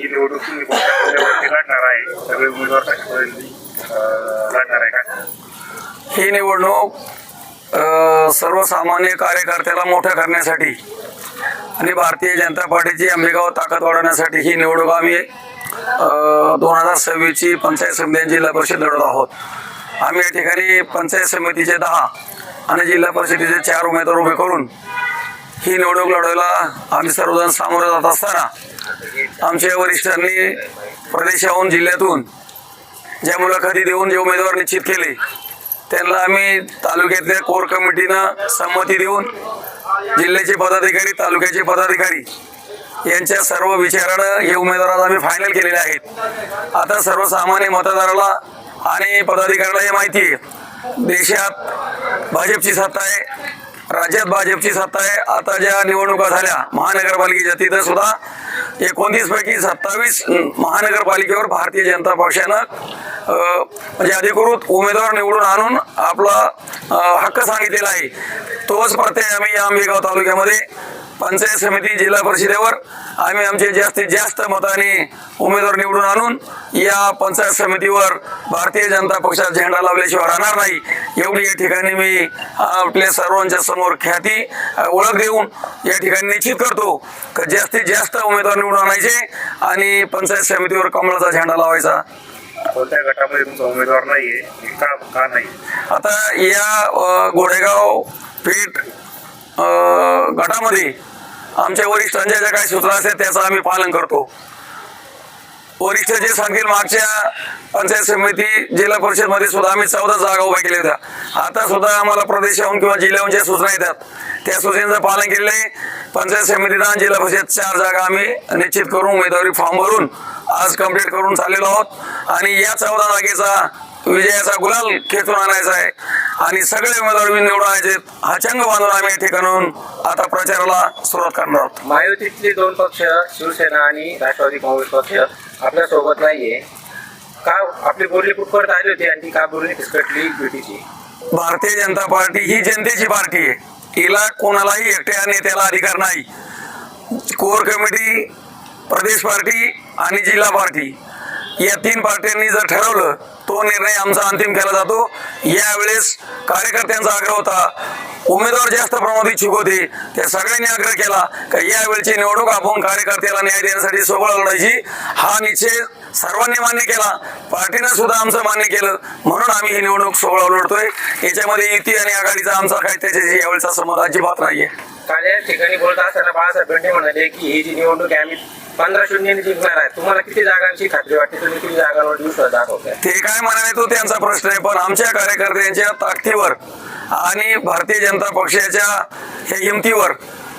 ही निवडणूक तुम्ही कोणत्या मुद्द्यावरती लढणार आहे? सगळे उमेदवार कशावरती, लढणार आहे का? ही निवडणूक अ, सर्वसामान्य कार्यकर्त्याला मोठं करण्यासाठी आणि भारतीय जनता पार्टीची अंबेगाव ताकद वाढवण्यासाठी ही निवडणूक आम्ही दोन हजार सव्वीसची पंचायत समित्यांची जिल्हा परिषद लढत आहोत. आम्ही या ठिकाणी पंचायत समितीचे दहा आणि जिल्हा परिषदेचे चार उमेदवार उभे करून ही निवडणूक लढवायला आम्ही सर्वजण सामोरं जात असताना आमच्या वरिष्ठांनी प्रदेशाहून जिल्ह्यातून ज्या मुलाखती देऊन जे उमेदवार निश्चित केले त्यांना आम्ही तालुक्यातल्या कोर कमिटीनं संमती देऊन जिल्ह्याचे पदाधिकारी तालुक्याचे पदाधिकारी यांच्या सर्व विचारानं हे उमेदवार आज आम्ही फायनल केलेले आहेत. आता सर्वसामान्य मतदाराला आणि पदाधिकाऱ्याला हे माहिती आहे देशात भाजपची सत्ता आहे राज्यात भाजपची सत्ता आहे. आता ज्या निवडणुका झाल्या महानगरपालिकेच्या तिथं सुद्धा एकोणतीस पैकी सत्तावीस महानगरपालिकेवर भारतीय जनता पक्षानं म्हणजे अधिकृत उमेदवार निवडून आणून आपला हक्क सांगितलेला आहे. तोच प्रत्यय आम्ही या आंबेगाव तालुक्यामध्ये पंचायत समिती जिल्हा परिषदेवर आम्ही आमचे जास्तीत जास्त मताने उमेदवार निवडून आणून या पंचायत समितीवर भारतीय जनता पक्षाचा झेंडा लावल्याशिवाय राहणार नाही. एवढी या ठिकाणी मी आपल्या सर्वांच्या समोर ख्याती ओळख देऊन या ठिकाणी निश्चित करतो की जास्तीत जास्त उमेदवार निवडून आणायचे आणि पंचायत समितीवर कमळाचा झेंडा लावायचा. कोणत्या गटामध्ये तुमचा उमेदवार नाहीये? का का नाही? आता या घोडेगाव पेठ गटामध्ये आमच्या वरिष्ठांच्या ज्या काही सूचना असतात त्याचं आम्ही पालन करतो. वरिष्ठ जे सांगतील मागच्या पंचायत समिती जिल्हा परिषदमध्ये सुद्धा आम्ही चौदा जागा उभ्या केल्या होत्या. आता सुद्धा आम्हाला प्रदेशाहून किंवा जिल्ह्याहून ज्या सूचना येतात त्या सूचनेचं पालन केलेलं आहे. पंचायत समितीला आणि जिल्हा परिषद चार जागा आम्ही निश्चित करून उमेदवारी फॉर्म भरून आज कंप्लीट करून चाललेलो आहोत. आणि या चौदा जागेचा विजयाचा गुलाल खेचून आणायचा आहे. आणि सगळे उमेदवार निवडून आणायचे. हा चंग बांधून आम्ही ठिकाणून आता प्रचाराला सुरुवात करणार आहोत. महायुतीतले दोन पक्ष शिवसेना आणि राष्ट्रवादी काँग्रेस पक्ष आपल्यासोबत नाहीये. का आपली बोलणी कुठपर्यंत आली होती आणि ती का बोलणी फिसकटली युतीची भारतीय जनता पार्टी ही जनतेची पार्टी आहे. हिला कोणालाही एकट्या नेत्याला अधिकार नाही. कोर कमिटी प्रदेश पार्टी आणि जिल्हा पार्टी. या तीन पार्ट्यांनी जर ठरवलं तो निर्णय आमचा अंतिम केला जातो. यावेळेस कार्यकर्त्यांचा आग्रह होता उमेदवार जास्त प्रमाणात इच्छुक होते त्या सगळ्यांनी आग्रह केला का यावेळची निवडणूक आपण कार्यकर्त्याला न्याय देण्यासाठी सोबळ लढायची हा निश्चय सर्वांनी मान्य केला. पार्टीनं सुद्धा आमचं मान्य केलं. म्हणून आम्ही ही निवडणूक सोहळा लढतोय. याच्यामध्ये युती आणि आघाडीचा आमचा काही त्याच्याशी यावेळेचा संबंध अजिबात नाहीये. काल या ठिकाणी बोलत असताना बाळासाहेब म्हणाले की ही जी निवडणूक आहे आम्ही पंधरा शून्य जिंकणार आहे. तुम्हाला किती जागांची खात्री वाटते? तुम्ही किती जागांवर विश्वास दाखवताय? ते काय म्हणाले तो त्यांचा प्रश्न आहे पण आमच्या कार्यकर्त्यांच्या ताकदीवर आणि भारतीय जनता पक्षाच्या ह्या हिमतीवर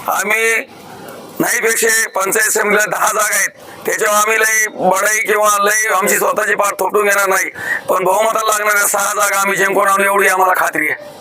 आम्ही नाहीपेक्षा पंचायत समितीला दहा जागा आहेत. त्याच्यावर आम्ही लई बढाई किंवा लई आमची स्वतःची पाठ थोटून घेणार नाही. पण बहुमताला लागणाऱ्या सहा जागा आम्ही जिंकून आणू एवढी आम्हाला खात्री आहे.